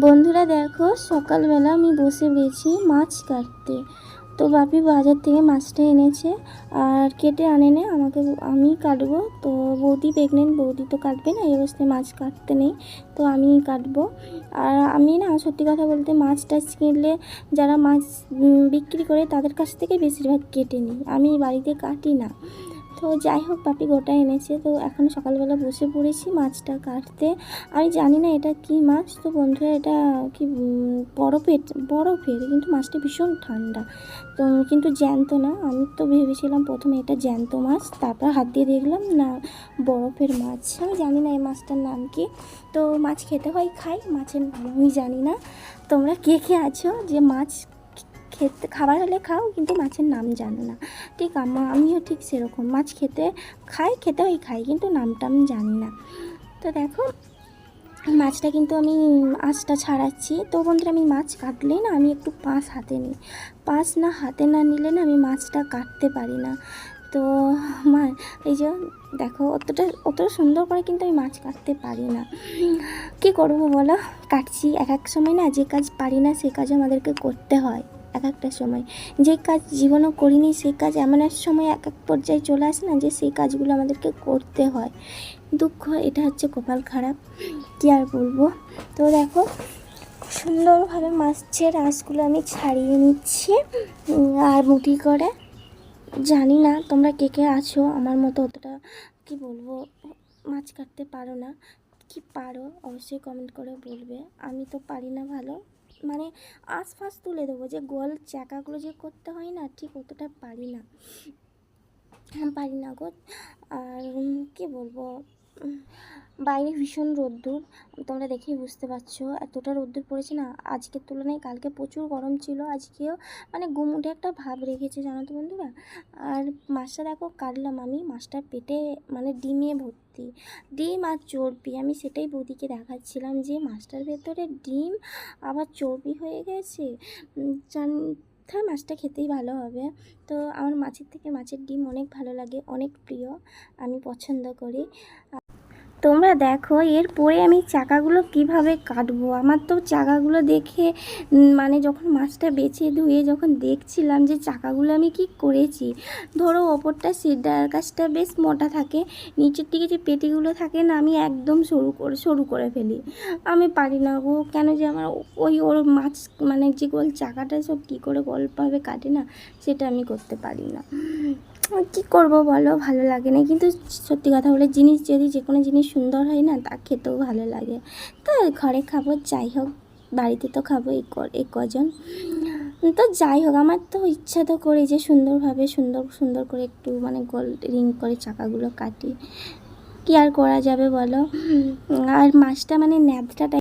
বন্ধুরা দেখো, সকালবেলা আমি বসে গেছি মাছ কাটতে। তো বাপি বাজার থেকে মাছটা এনেছে, আর কেটে আনেনে, আমাকে আমি কাটবো। তো বৌদি প্রেগনেন্ট বৌদি তো কাটবে না, এই অবস্থায় মাছ কাটতে নেই, তো আমি কাটবো। আর আমি না, সত্যি কথা বলতে মাছ টাছ কিনলে যারা মাছ বিক্রি করে তাদের কাছ থেকে বেশিরভাগ কেটে নিই। আমি বাড়িতে কাটি না। তো যাই হোক পাপি গোটা এনেছে। তো এখন সকালবেলা বসে পড়েছি মাছটা কাটতে। আমি জানি না এটা কি মাছ। তো বন্ধুরা, এটা কি বরফের বরফের কিন্তু মাছটা ভীষণ ঠান্ডা। তো কিন্তু জ্যান্ত না। আমি তো ভেবেছিলাম প্রথমে এটা জ্যান্ত মাছ, তারপর হাত দিয়ে দেখলাম, না বরফের মাছ। আমি জানি না এই মাছটার নাম কি। তো মাছ খেতে হয়, খাই। মাছের নাম আমি জানি না। তোমরা কে কে আছো? যে মাছ খেতে, খাবার হলে খাও, কিন্তু মাছের নাম জানো না। ঠিক আমা, আমিও ঠিক সেরকম। মাছ খেতে খাই খেতে হয় খাই, কিন্তু নামটা আমি জানি না। তো দেখো, মাছটা কিন্তু আমি আঁচটা ছাড়াচ্ছি। তো বন্ধুরা, আমি মাছ কাটলেই না আমি একটু পাঁচ হাতে নিই। পাঁচ না হাতে না নিলে না আমি মাছটা কাটতে পারি না। তো মা, এই যে দেখো, অতটা অতটা সুন্দর করে কিন্তু আমি মাছ কাটতে পারি না। কী করব বলো? কাটছি। এক এক সময় না যে কাজ পারি না, সে কাজ আমাদেরকে করতে হয়। এক একটা সময়। যে কাজ জীবনও করিনি সেই কাজ এমন এক সময় এক এক পর্যায়ে চলে আসে না যে সেই কাজগুলো আমাদেরকে করতে হয়। দুঃখ, এটা হচ্ছে কপাল খারাপ। কী আর বলব? তো দেখো, সুন্দরভাবে মাছের আঁশগুলো আমি ছাড়িয়ে নিচ্ছি। আর মুঠি করে। জানি না তোমরা কে কে আছো, আমার মতো অতটা কি বলব, মাছ কাটতে পারো না। কি পারো, অবশ্যই কমেন্ট করে বলবে। আমি তো পারি না ভালো। মানে আশপাশ তুলে দেবো যে গোল চাকাগুলো যে করতে হয় না, ঠিক অতটা পারি না। পারি না গো। আর কি বলব? বাইরে ভীষণ রোদ্দুর, তোমরা দেখেই বুঝতে পারছ। এতটা রোদ্দুর পড়েছে না, আজকের তুলনায় কালকে প্রচুর গরম ছিল, আজকেও মানে গুমুটে একটা ভাব রেখেছে, জানো তো বন্ধুরা? আর মাছটা দেখো, কাটলাম আমি। মাছটার পেটে মানে ডিমে ভর্তি। ডিম আর চর্বি, আমি সেটাই বৌদিকে দেখাচ্ছিলাম যে মাছটার ভেতরে ডিম আবার চর্বি হয়ে গেছে। তাহলে মাছটা খেতেই ভালো হবে। তো আমার মাছের থেকে মাছের ডিম অনেক ভালো লাগে, অনেক প্রিয়। আমি পছন্দ করি। তোমরা দেখো এরপরে আমি চাকাগুলো কীভাবে কাটবো? আমার তো চাকাগুলো দেখে মানে যখন মাছটা বেছে ধুয়ে যখন দেখছিলাম যে চাকাগুলো আমি কি করেছি, ধরো ওপরটা সিডার কাছটা বেশ মোটা থাকে, নিচের দিকে যে পেটিগুলো থাকে না, আমি একদম সরু করে সরু করে ফেলি। আমি পারি না গো, কেন যে আমার ওই ওর মাছ মানে যে গোল চাকাটা সব কী করে গল্পভাবে কাটে না, সেটা আমি করতে পারি না। কী করব বলো? ভালো লাগে না। কিন্তু সত্যি কথা বলে, জিনিস যদি যে কোনো জিনিস সুন্দর হয় না, তা খেতেও ভালো লাগে। তো ঘরে খাব, যাই হোক, বাড়িতে তো খাব এই কজন। তো যাই হোক, আমার তো ইচ্ছা তো করে যে সুন্দরভাবে সুন্দর সুন্দর করে একটু মানে গোল রিং করে চাকাগুলো কাটি। কি আর করা যাবে বলো? আর মাছটা মানে ন্যাদটা